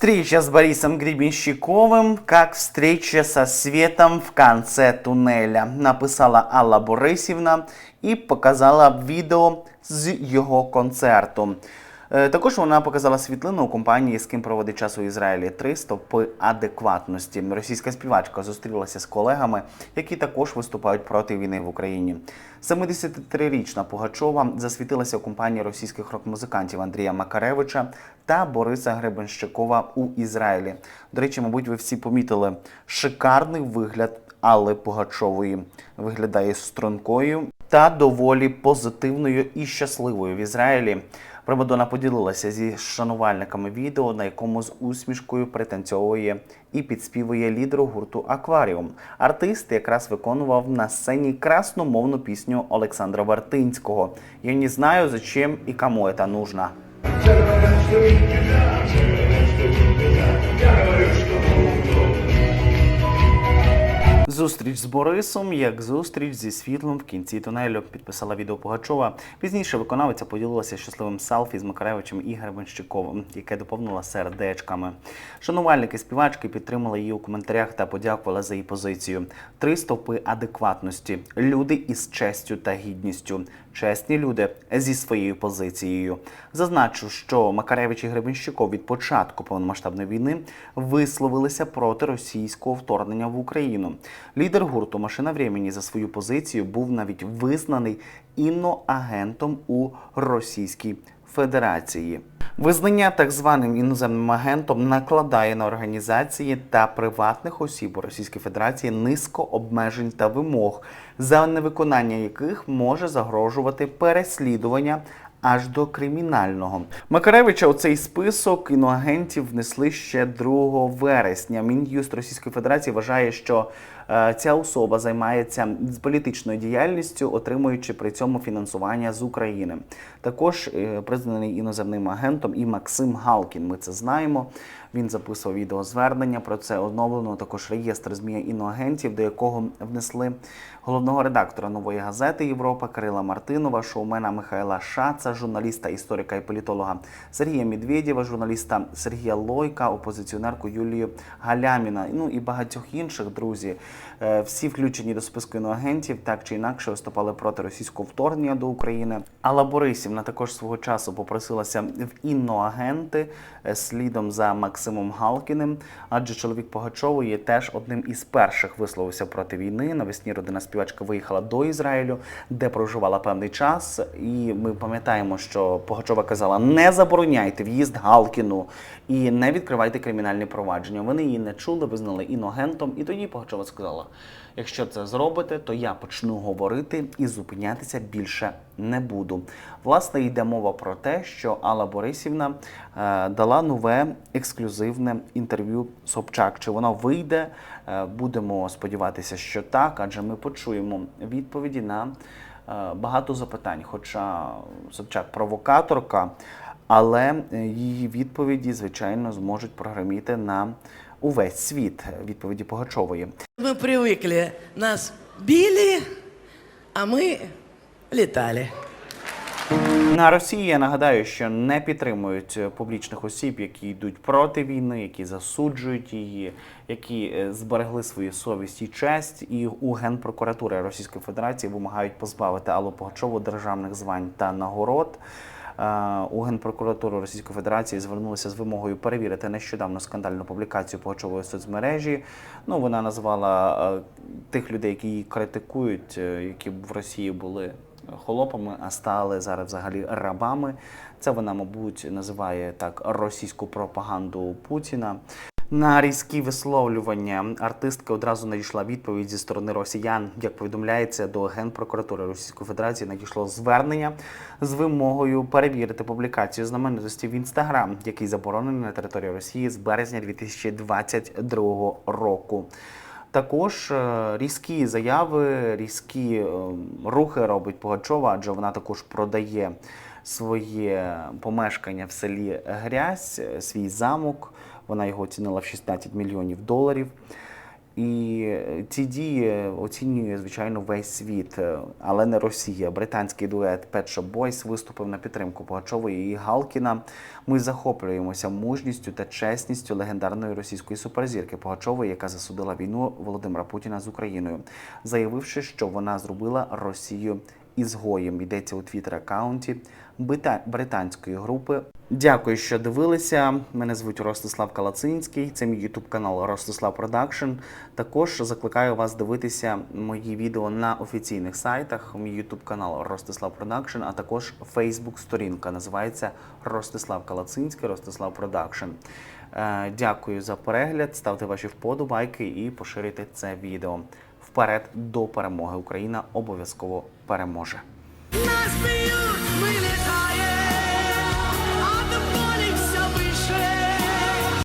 Встреча с Борисом Гребенщиковым, как встреча со светом в конце туннеля, написала Алла Борисівна і показала відео з його концерту. Е, Також вона показала світлину у компанії, з ким проводить час у Ізраїлі 3 стопи адекватності. Російська співачка зустрілася з колегами, які також виступають проти війни в Україні. 73-річна Пугачова засвітилася у компанії російських рок-музикантів Андрія Макаревича та Бориса Гребенщикова у Ізраїлі. До речі, мабуть, ви всі помітили шикарний вигляд Алли Пугачової. Виглядає стрункою та доволі позитивною і щасливою в Ізраїлі. Примадонна поділилася зі шанувальниками відео, на якому з усмішкою пританцьовує і підспівує лідеру гурту Акваріум. Артист якраз виконував на сцені красномовну пісню Олександра Вартинського. Я не знаю, зачем і кому це нужно. Зустріч з Борисом, як зустріч зі світлом в кінці тунелю, підписала відео Пугачова. Пізніше виконавиця поділилася щасливим селфі з Макаревичем і Гребенщиковим, яке доповнила сердечками. Шанувальники співачки підтримали її у коментарях та подякували за її позицію. Три стовпи адекватності, люди із честю та гідністю, чесні люди зі своєю позицією. Зазначу, що Макаревич і Гребенщиков від початку повномасштабної війни висловилися проти російського вторгнення в Україну. Лідер гурту Машина времени за свою позицію був навіть визнаний іноагентом у Російській Федерації. Визнання так званим іноземним агентом накладає на організації та приватних осіб у Російській Федерації низко обмежень та вимог, за невиконання яких може загрожувати переслідування аж до кримінального. Макаревича у цей список іноагентів внесли ще 2 вересня. Мін'юст Російської Федерації вважає, що ця особа займається політичною діяльністю, отримуючи при цьому фінансування з України. Також е, признаний іноземним агентом і Максим Галкін. Ми це знаємо. Він записував відеозвернення про це оновлено. Також реєстр змі іноагентів, до якого внесли головного редактора нової газети Європа Кирила Мартинова, шоумена Михайла Шаца, журналіста, історика і політолога Сергія Медведєва, журналіста Сергія Лойка, опозиціонерку Юлію Галяміна, ну і багатьох інших друзі. Е, Всі включені до списку іноагентів, так чи інакше виступали проти російського вторгнення до України. Алла Борисівна також свого часу попросилася в інноагенти е, слідом за Максимом Галкіним, адже чоловік Погачової теж одним із перших висловився проти війни. Навесні родина співачка виїхала до Ізраїлю, де проживала певний час. І ми пам'ятаємо, що Погачова казала: не забороняйте в'їзд Галкіну і не відкривайте кримінальні провадження. Вони її не чули, визнали іногентом. І тоді Погачова сказала: якщо це зробите, то я почну говорити і зупинятися більше не буду. Власне, йде мова про те, що Алла Борисівна е, дала нове ексклюзивне інтерв'ю Собчак. Чи воно вийде? Е, будемо сподіватися, що так, адже ми почуємо відповіді на е, багато запитань. Хоча Собчак провокаторка, але її відповіді, звичайно, зможуть програміти на увесь світ відповіді Погачової. Мы привыкли, нас били, а мы летали. На Росії я нагадаю, що не підтримують е, публічних осіб, які йдуть проти війни, які засуджують її, які е, зберегли свою совість і честь. І у генпрокуратури Російської Федерації вимагають позбавити Аллу Пугачову державних звань та нагород. Е, У генпрокуратуру Російської Федерації звернулися з вимогою перевірити нещодавно скандальну публікацію Пугачової соцмережі. Ну вона назвала е, тих людей, які її критикують, е, які в Росії були холопами, а стали зараз взагалі рабами. Це вона, мабуть, називає так російську пропаганду Путіна. На різкі висловлювання артистка одразу надійшла відповідь зі сторони росіян. Як повідомляється, до генпрокуратури Російської Федерації надійшло звернення з вимогою перевірити публікацію знаменитості в інстаграм, який заборонений на території Росії з березня 2022 року. Також е, різкі заяви, різкі е, рухи робить Пугачова, адже вона також продає своє помешкання в селі Грязь, е, свій замок. Вона його оцінила в 16 мільйонів доларів. І е, ці дії оцінює, звичайно, весь світ, е, але не Росія. Британський дует Pet Shop Boys виступив на підтримку Пугачової і Галкіна. Ми захоплюємося мужністю та чесністю легендарної російської суперзірки Пугачової, яка засудила війну Володимира Путіна з Україною, заявивши, що вона зробила Росію ізгоєм. Йдеться у твіттер-аккаунті британської групи. Дякую, що дивилися. Мене звуть Ростислав Калацинський. Це мій ютуб канал Ростислав Продакшн. Також закликаю вас дивитися мої відео на офіційних сайтах. Мій ютуб канал Ростислав Продакшн, а також Фейсбук сторінка називається Ростислав Калацинський, Ростислав Продакшн. Е, Дякую за перегляд. Ставте ваші вподобайки і поширюйте це відео. Вперед до перемоги! Україна обов'язково переможе.